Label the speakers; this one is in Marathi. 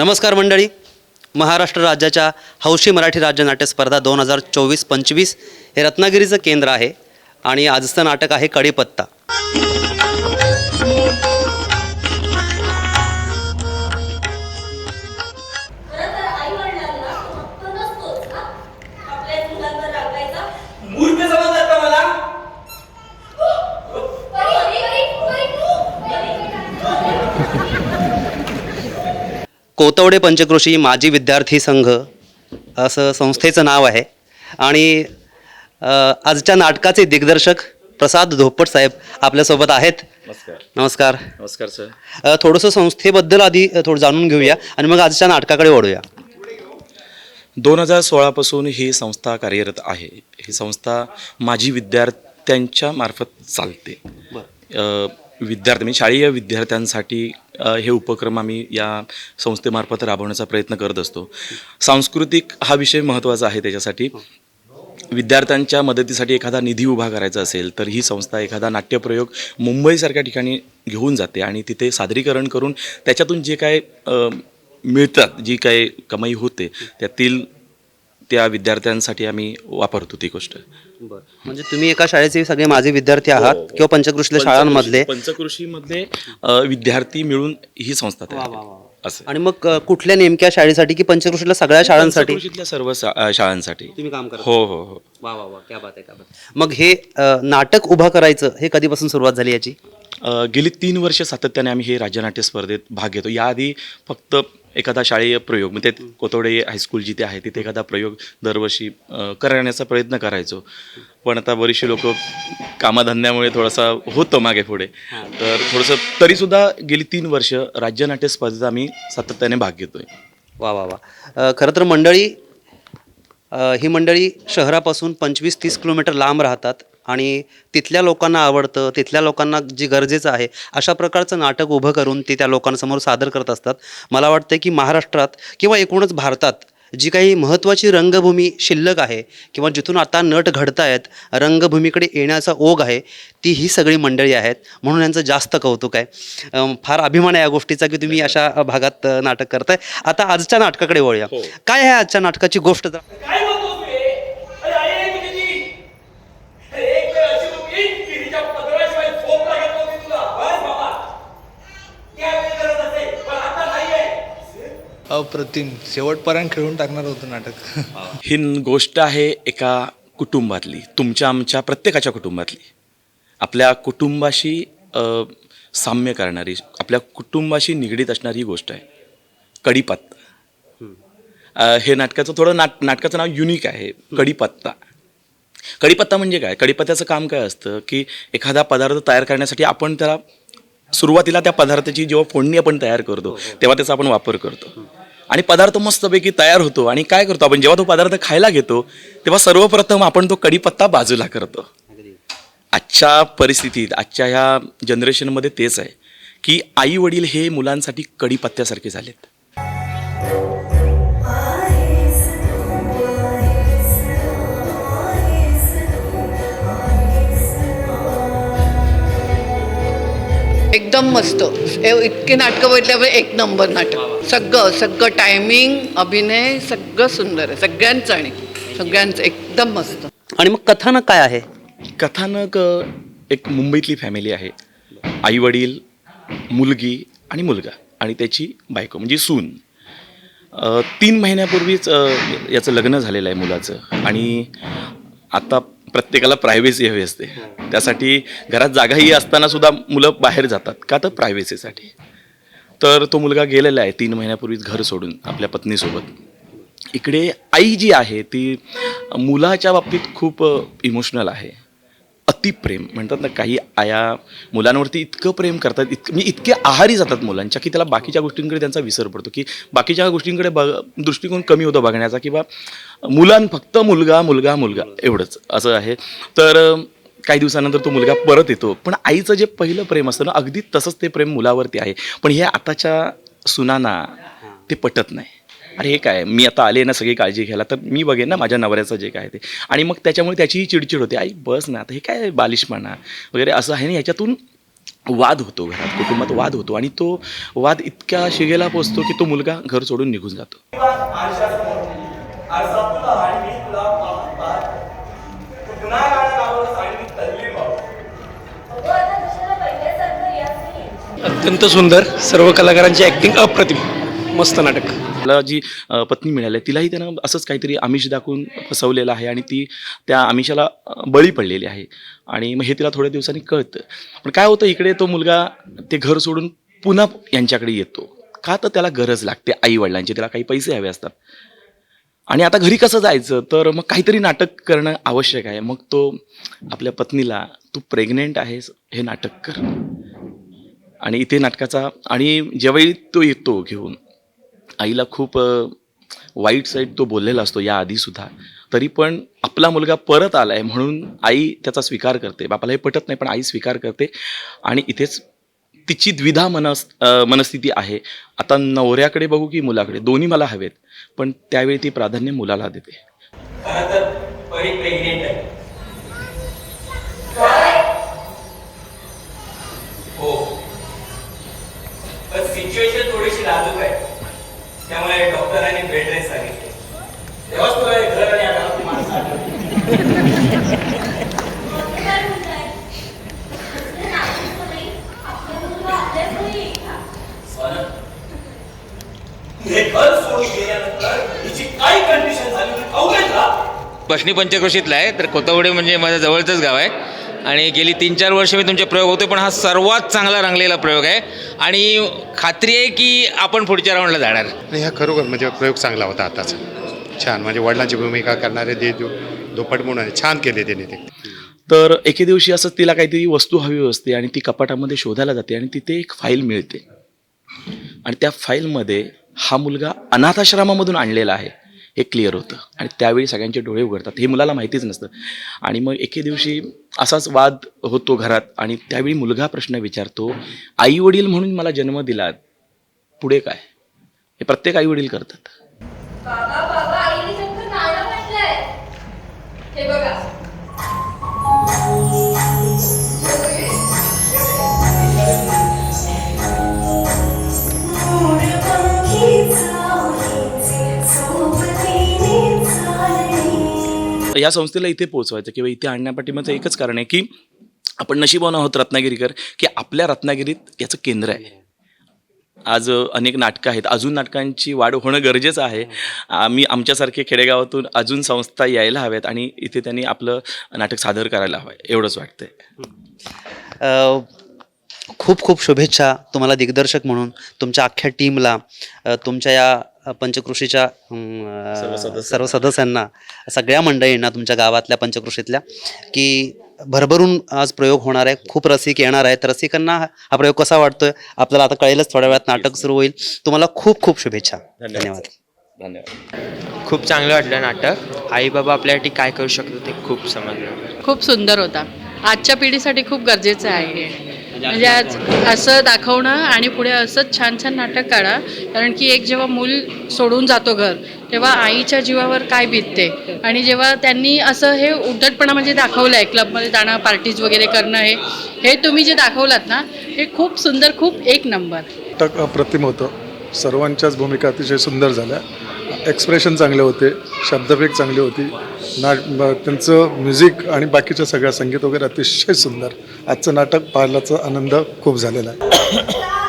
Speaker 1: नमस्कार मंडळी. महाराष्ट्र राज्याच्या हौशी मराठी राज्य नाट्य स्पर्धा दोन हजार चोवीस पंचवीस हे रत्नागिरीचं केंद्र आहे आणि आजचं नाटक आहे कडीपत्ता कोतवडे पंचकृषी माजी विद्यार्थी संघ असं संस्थेचं नाव आहे. आणि आजच्या नाटकाचे दिग्दर्शक प्रसाद धोपट साहेब आपल्यासोबत आहेत.
Speaker 2: नमस्कार.
Speaker 1: नमस्कार.
Speaker 2: नमस्कार सर.
Speaker 1: थोडंसं संस्थेबद्दल आधी थोडं जाणून घेऊया आणि मग आजच्या नाटकाकडे वळूया.
Speaker 2: दोन हजार सोळापासून ही संस्था कार्यरत आहे. ही संस्था माजी विद्यार्थ्यांच्या मार्फत चालते. विद्यार्थी म्हणजे शालेय विद्यार्थ्यांसाठी हे उपक्रम आम्ही या संस्थेमार्फत राबवण्याचा प्रयत्न करत असतो. सांस्कृतिक हा विषय महत्त्वाचा आहे त्याच्यासाठी. विद्यार्थ्यांच्या मदतीसाठी एखादा निधी उभा करायचा असेल तर ही संस्था एखादा नाट्यप्रयोग मुंबईसारख्या ठिकाणी घेऊन जाते आणि तिथे सादरीकरण करून त्याच्यातून जे काय मिळतात जी काय कमाई होते त्यातील त्या विद्यार्थ्यांसाठी आम्ही वापरतो ती गोष्ट.
Speaker 1: म्हणजे तुम्ही एका शाळेचे सगळे माझे विद्यार्थी आहात किंवा पंचकृषील्या शाळांमधले?
Speaker 2: पंचकृषीमध्ये अ, विद्यार्थी मिळून ही संस्था तयार आहे. असं
Speaker 1: आणि मग अ, कुठल्या नेमक्या शाळेसाठी की पंचकृषीला सगळ्या शाळांसाठी?
Speaker 2: पंचकृषीतल्या सर्व शा- अ, शाळांसाठी.
Speaker 1: तुम्ही काम करता
Speaker 2: हो हो हो.
Speaker 1: वा वा वा. क्या बात आहे क्या बात आहे. मग हे अ, नाटक उभं करायचं हे कधीपासून सुरुवात झाली याची?
Speaker 2: अ, गेली तीन वर्ष सातत्याने आम्ही हे राज्यनाट्य स्पर्धेत भाग घेतो. याआधी फक्त एखादा शाळेय प्रयोग म्हणजे कोतवडे हायस्कूल जिथे आहे तिथे एखादा प्रयोग दरवर्षी करण्याचा प्रयत्न करायचो. पण आता बरीचशी लोक कामाधंद्यामुळे थोडासा होतं मागे पुढे. तर थोडंसं तरीसुद्धा गेली तीन वर्ष राज्यनाट्य स्पर्धेत आम्ही सातत्याने भाग घेतोय.
Speaker 1: वा वा वा. खरं तर मंडळी ही मंडळी शहरापासून पंचवीस तीस किलोमीटर लांब राहतात. आणि तिथल्या लोकांना आवडतं तिथल्या लोकांना जी गरजेचं आहे अशा प्रकारचं नाटक उभं करून ते त्या लोकांसमोर सादर करत असतात. मला वाटतं की महाराष्ट्रात किंवा एकूणच भारतात जी काही महत्त्वाची रंगभूमी शिल्लक आहे किंवा जिथून आता नट घडतायत रंगभूमीकडे येण्याचा ओघ आहे ती ही सगळी मंडळी आहेत. म्हणून यांचं जास्त कौतुक आहे. फार अभिमान आहे या गोष्टीचा की तुम्ही अशा भागात नाटक करताय. आता आजच्या नाटकाकडे वळूया. काय आहे आजच्या नाटकाची गोष्ट जरा?
Speaker 3: काय बोलतोस तू हे? अरे आई आहे तुझी ती. अरे एक वेळ अशी होती की तिच्या पदराशिवाय झोप लागत नव्हती तुला. बस बाबा. त्यावेळी गरज असेल, पण आता नाहीये.
Speaker 4: अप्रतिम. शेवटपर्यंत खेळून टाकणार होतं नाटक.
Speaker 2: ही गोष्ट आहे एका कुटुंबातली तुमच्या आमच्या प्रत्येकाच्या कुटुंबातली. आपल्या कुटुंबाशी अ, साम्य करणारी आपल्या कुटुंबाशी निगडीत असणारी ही गोष्ट आहे. कडीपत्ता अ, हे नाटकाचं थोडं नाट नाटकाचं नाव युनिक आहे. कडीपत्ता कडीपत्ता म्हणजे काय? कडीपत्त्याचं काम काय असतं की एखादा पदार्थ तयार करण्यासाठी आपण त्याला सुरुवातीला त्या पदार्थाची जेव्हा फोडणी आपण तयार करतो तेव्हा त्याचा आपण वापर करतो. आणि पदार्थ मस्तपैकी तयार होतो. आणि काय करतो? आपण जेव्हा तो पदार्थ खायला घेतो तेव्हा सर्वप्रथम आपण तो कडीपत्ता बाजूला करतो. आजच्या परिस्थितीत आजच्या ह्या जनरेशनमध्ये तेच आहे की आई वडील हे मुलांसाठी कडीपत्त्यासारखे झालेत.
Speaker 5: एकदम मस्त. ए- इतके नाटकं बघितल्यावर एक नंबर नाटक. सगळं सगळं टायमिंग अभिनय सगळं सुंदर आहे. सगळ्यांचं आणि सगळ्यांचं एकदम मस्त.
Speaker 1: आणि मग कथानक काय आहे?
Speaker 2: कथानक एक मुंबईतली फॅमिली आहे. आई वडील मुलगी आणि मुलगा आणि त्याची बायको म्हणजे सून. अ, तीन महिन्यापूर्वीच अ, याचं लग्न झालेलं आहे मुलाचं. आणि आता प्रत्येकाला प्रायव्हेसी हवी असते. त्यासाठी घरात जागाही असताना सुद्धा मुलं बाहेर जातात. का तर प्रायव्हेसीसाठी तर तो मुलगा गेलेला आहे तीन महिन्यापूर्वीच घर सोडून आपल्या पत्नीसोबत. इकडे आई जी आहे ती मुलाच्या बाबतीत खूप इमोशनल आहे. अतिप्रेम म्हणतात ना काही आया मुलांवरती इतकं प्रेम करतात इतकं म्हणजे इतके आहारी जातात मुलांच्या की त्याला बाकीच्या गोष्टींकडे त्यांचा विसर पडतो की बाकीच्या गोष्टींकडे बघ दृष्टिकोन कमी होतो बघण्याचा किंवा मुलां फक्त मुलगा मुलगा मुलगा एवढंच असं आहे. तर काही दिवसानंतर तो मुलगा परत येतो. पण आईचं जे पहिलं प्रेम असतं ना अगदी तसंच ते प्रेम मुलावरती आहे. पण हे आताच्या सुनाना ते पटत नाही. अरे हे काय? मी आता आले ना सगळी काळजी घ्यायला. तर मी बघेन ना माझ्या नवऱ्याचं जे काय ते. आणि मग त्याच्यामुळे त्याचीही चिडचिड होते. आई बस ना आता हे काय बालिशपणा वगैरे असं आहे ना ह्याच्यातून वाद होतो घरात. कुटुंबात वाद होतो. आणि तो वाद इतक्या शिगेला पोचतो की तो मुलगा घर सोडून निघून जातो.
Speaker 4: अत्यंत सुंदर सर्व कलाकारांची ॲक्टिंग अप्रतिम. मस्त नाटक.
Speaker 2: मला जी पत्नी मिळाली आहे, तिलाही त्यानं असंच काहीतरी आमिष दाखवून फसवलेलं आहे आणि ती त्या आमिषाला बळी पडलेली आहे. आणि मग हे तिला थोड्या दिवसांनी कळतं. पण काय होतं इकडे तो मुलगा ते घर सोडून पुन्हा यांच्याकडे येतो. का तर त्याला गरज लागते आई वडिलांची त्याला काही पैसे हवे असतात. आणि आता घरी कसं जायचं? तर मग काहीतरी नाटक करणं आवश्यक आहे. मग तो आपल्या पत्नीला तू प्रेग्नेंट आहेस हे नाटक कर. आणि इथे नाटकाचा आणि ज्यावेळी तो येतो घेऊन आईला खूप वाईट साईड तो बोललेला असतो या आधीसुद्धा तरी पण आपला मुलगा परत आला आहे म्हणून आई त्याचा स्वीकार करते. बापाला हे पटत नाही पण आई स्वीकार करते. आणि इथेच तिची द्विधा मनस मनस्थिती आहे. आता नवऱ्याकडे बघू की मुलाकडे? दोन्ही मला हवेत पण त्यावेळी ती प्राधान्य मुलाला देते.
Speaker 3: हो. सिच्युएशन थोडीशी नाजूक आहे. त्यामुळे डॉक्टरांनी बेड रेस्ट सांगितले. तेव्हाच तुला हे घर आणि या माणसं आठवली. सोनं, हे घर सोडून गेल्यानंतर हिची काय कंडिशन झाली?
Speaker 6: बसणी पंचक्रोशीतला आहे तर कोतावडे म्हणजे माझ्या जवळचंच गाव आहे. आणि गेली तीन चार वर्ष मी तुमचे प्रयोग होते पण हा सर्वात चांगला रंगलेला प्रयोग आहे. आणि खात्री आहे की आपण पुढच्या राऊंडला जाणार.
Speaker 7: आणि हा खरोखर म्हणजे प्रयोग चांगला होता आताचा. छान म्हणजे वडिलांची भूमिका करणारे दो दोपट म्हणून आहे. छान केले त्यांनी ते.
Speaker 2: तर एके दिवशी असं तिला काहीतरी वस्तू हवी असते आणि ती कपाटामध्ये शोधायला जाते आणि तिथे एक फाईल मिळते. आणि त्या फाईलमध्ये हा मुलगा अनाथाश्रमामधून आणलेला आहे. हे क्लिअर होतं. आणि त्यावेळी सगळ्यांचे डोळे उघडतात. हे मुलाला माहितीच नसतं. आणि मग एके दिवशी असाच वाद होतो घरात आणि त्यावेळी मुलगा प्रश्न विचारतो आई वडील म्हणून मला जन्म दिलात पुढे काय? हे प्रत्येक आई वडील करतात.
Speaker 8: बाबा बाबा आईने हे बघा.
Speaker 2: या संस्थेला इथे पोहोचवायचं किंवा इथे आणण्यापाठीमाचं एकच कारण आहे की आपण नशिबानं आहोत रत्नागिरीकर की आपल्या रत्नागिरीत याचं केंद्र आहे. आज अनेक नाटकं आहेत. अजून नाटकांची वाढ होणं गरजेचं आहे. आम्ही आमच्यासारखे खेडेगावातून अजून संस्था यायला हव्यात आणि इथे त्यांनी आपलं नाटक सादर करायला हवं आहे. एवढंच वाटतंय.
Speaker 1: खूप खूप शुभेच्छा तुम्हाला दिग्दर्शक म्हणून तुमच्या अख्ख्या टीमला तुमच्या या पंचकृषीच्या सर्व सदस्यांना. सगळ्या मंडळींना तुमच्या गावातल्या पंचकृषीतल्या की भरभरून आज प्रयोग होणार आहे खूप रसिक येणार आहेत रसिकांना हा प्रयोग कसा वाटतोय? आपल्याला आता कळेलच थोड्या वेळात नाटक सुरू होईल. तुम्हाला खूप खूप शुभेच्छा. धन्यवाद.
Speaker 2: धन्यवाद.
Speaker 9: खूप चांगलं वाटलं नाटक. आई बाबा आपल्यासाठी काय करू शकतो ते खूप समजलं.
Speaker 10: खूप सुंदर होता. आजच्या पिढीसाठी खूप गरजेचं आहे. म्हणजे आज असं दाखवणं आणि पुढे असंच छान छान नाटक काढा. कारण की एक जेव्हा मूल सोडून जातो घर तेव्हा आईच्या जीवावर काय बीतते? आणि जेव्हा त्यांनी असं हे उद्धटपणा म्हणजे दाखवलं आहे क्लबमध्ये जाणं पार्टीज वगैरे करणं हे हे तुम्ही जे दाखवलात ना हे खूप सुंदर खूप एक नंबर.
Speaker 11: नाटक अप्रतिम होतं. सर्वांच्याच भूमिका अतिशय सुंदर झाल्या. एक्सप्रेशन चांगले होते शब्दफेक चांगली होती. ना त्यांचं म्युझिक आणि बाकीच्या सगळ्या संगीत वगैरे अतिशय सुंदर. आजचं नाटक पाहिल्याचा आनंद खूप झालेला आहे.